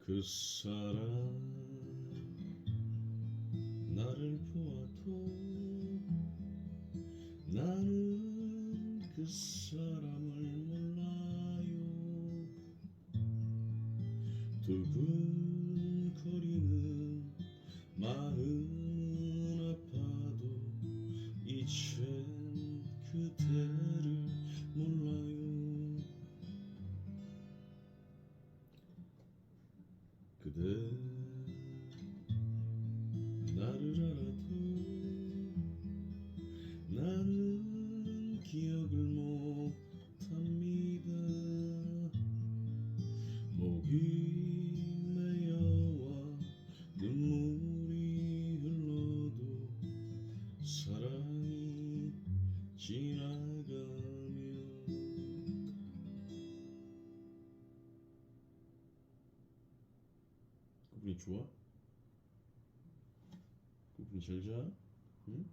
그 사람 나를 보아도 나는 그 사람을 몰라요. 두근거리는 마음 그대 나를 알아도 나는 기억을 못합니다. 목이 메여와 눈물이 흘러도 사랑이 지나 그 부분이 좋아? 그 부분이 잘 자? 응?